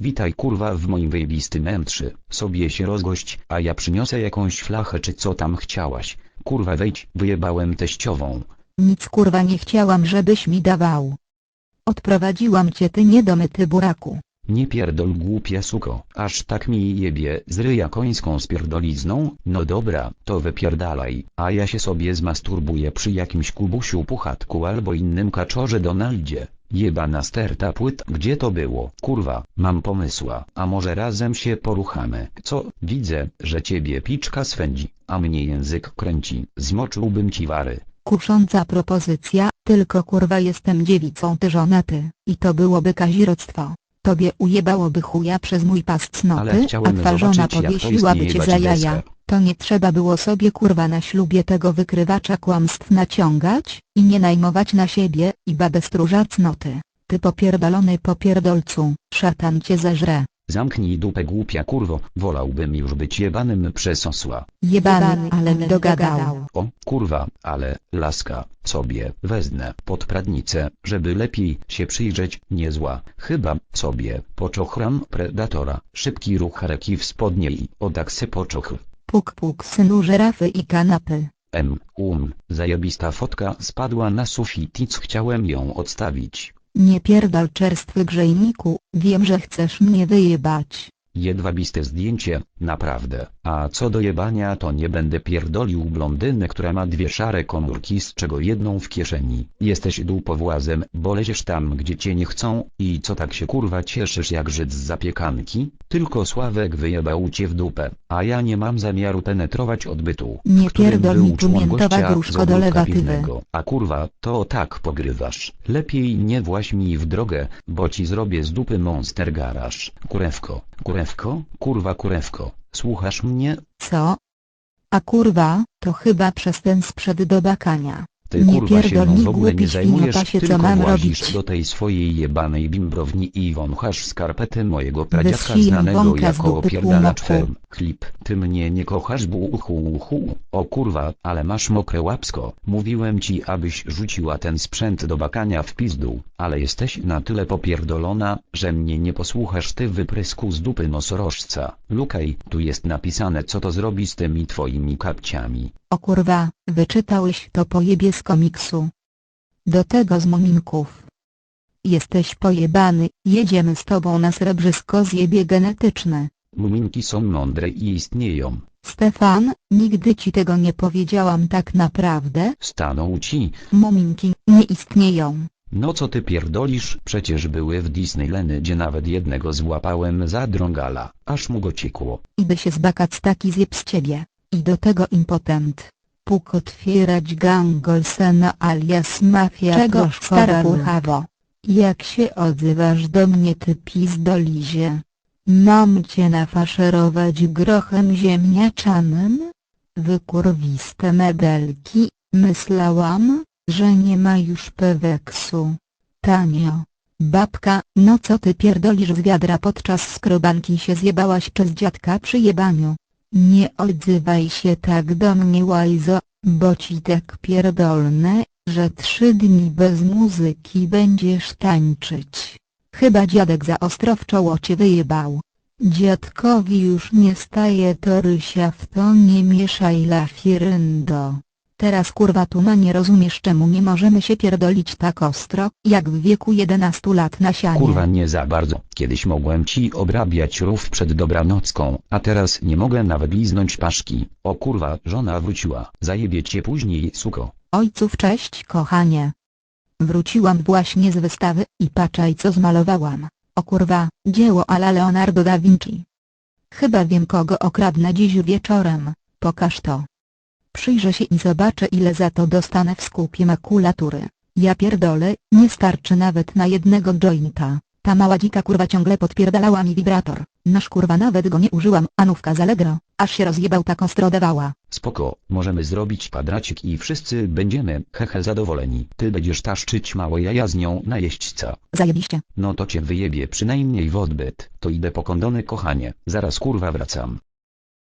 Witaj kurwa w moim wyjebistym M3. Sobie się rozgość, a ja przyniosę jakąś flachę czy co tam chciałaś. Kurwa wejdź, wyjebałem teściową. Nic kurwa nie chciałam żebyś mi dawał. Odprowadziłam cię ty niedomyty buraku. Nie pierdol głupia suko, aż tak mi jebie z ryja końską spierdolizną, no dobra, to wypierdalaj, a ja się sobie zmasturbuję przy jakimś kubusiu puchatku albo innym kaczorze Donaldzie. Jebana sterta płyt, gdzie to było? Kurwa, mam pomysła, a może razem się poruchamy? Co? Widzę, że ciebie piczka swędzi, a mnie język kręci, zmoczyłbym ci wary. Kusząca propozycja, tylko kurwa jestem dziewicą ty żonaty, i to byłoby kazirodztwo. Tobie ujebałoby chuja przez mój pas cnoty, a twa żona powiesiłaby cię za jaja. To nie trzeba było sobie kurwa na ślubie tego wykrywacza kłamstw naciągać, i nie najmować na siebie, i babę stróża cnoty. Ty popierdolony popierdolcu, szatan cię zeżre. Zamknij dupę głupia kurwo, wolałbym już być jebanym przez osła. Jebany, ale mi dogadał. O, kurwa, ale, laska, sobie wezmę pod pradnicę, żeby lepiej się przyjrzeć, niezła, chyba, sobie, poczochram predatora, szybki ruch reki w spodniej, o tak se poczochr. Puk puk synu żerafy i kanapy. M, um, zajebista fotka spadła na sufit i chciałem ją odstawić. Nie pierdol czerstwy grzejniku, wiem że chcesz mnie wyjebać. Jedwabiste zdjęcie, naprawdę. A co do jebania to nie będę pierdolił blondyny, która ma dwie szare komórki z czego jedną w kieszeni. Jesteś dupowłazem, bo leziesz tam gdzie cię nie chcą, i co tak się kurwa cieszysz jak Żyd z zapiekanki? Tylko Sławek wyjebał cię w dupę, a ja nie mam zamiaru penetrować odbytu. Nie pierdol mi pamiętowa gościa gruszko piwnego. A kurwa, to tak pogrywasz. Lepiej nie właź mi w drogę, bo ci zrobię z dupy monster garaż. Kurewko, kurewko, kurwa kurewko, słuchasz mnie? Co? A kurwa, to chyba przez ten sprzed do bakania. Ty Nie kurwa się mną w ogóle nie zajmujesz, co tylko mam robić? do tej swojej jebanej bimbrowni i wąchasz skarpety mojego pradziadka Wysiję znanego jako opierdalacz ferm. Klip, ty mnie nie kochasz buchu uchu. O kurwa, ale masz mokre łapsko. Mówiłem ci abyś rzuciła ten sprzęt do bakania w pizdu, ale jesteś na tyle popierdolona, że mnie nie posłuchasz ty wyprysku z dupy nosorożca. Lukaj, tu jest napisane co to zrobi z tymi twoimi kapciami. O kurwa, wyczytałeś to pojebie z komiksu. Do tego z muminków. Jesteś pojebany, jedziemy z tobą na srebrzysko zjebie genetyczne. Muminki są mądre i istnieją. Stefan, nigdy ci tego nie powiedziałam tak naprawdę, Staną ci, muminki nie istnieją. no co ty pierdolisz, przecież były w Disneylandzie nawet jednego złapałem za drągala, aż mu go ciekło. Idę się zbakać taki zjeb z ciebie. I do tego impotent. Puk otwierać gang Olsena alias Mafia Czego stara puchawo? Jak się odzywasz do mnie ty pizdolizie? Mam cię nafaszerować grochem ziemniaczanym? Wykurwiste medelki, myślałam, że nie ma już peweksu. Tanio. Babka, no co ty pierdolisz z wiadra podczas skrobanki się zjebałaś przez dziadka przy jebaniu. Nie odzywaj się tak do mnie łajzo, bo ci tak pierdolne, że trzy dni bez muzyki będziesz tańczyć. Chyba dziadek za ostro w czoło cię wyjebał. Dziadkowi już nie staje to rysia w to nie mieszaj lafiryndo. Teraz kurwa tu nie rozumiesz czemu nie możemy się pierdolić tak ostro, jak w wieku 11 lat na sianie. Kurwa nie za bardzo, kiedyś mogłem ci obrabiać rów przed dobranocką, a teraz nie mogę nawet liznąć paszki. O kurwa, żona wróciła, zajebie cię później suko. Ojców cześć kochanie. Wróciłam właśnie z wystawy i patrzaj co zmalowałam. O kurwa, dzieło ala Leonardo da Vinci. Chyba wiem kogo okradnę dziś wieczorem, pokaż to. Przyjrzę się i zobaczę ile za to dostanę w skupie makulatury. Ja pierdolę, nie starczy nawet na jednego jointa. Ta mała dzika kurwa ciągle podpierdalała mi wibrator. Nasz kurwa nawet go nie użyłam, anówka z Allegro, aż się rozjebał taką strodewała. Spoko, możemy zrobić kwadracik i wszyscy będziemy, hehe zadowoleni. Ty będziesz taszczyć małe jaja z nią na jeźdźca. Zajebiście. No to cię wyjebie przynajmniej w odbyt, to idę po kondony kochanie, zaraz kurwa wracam.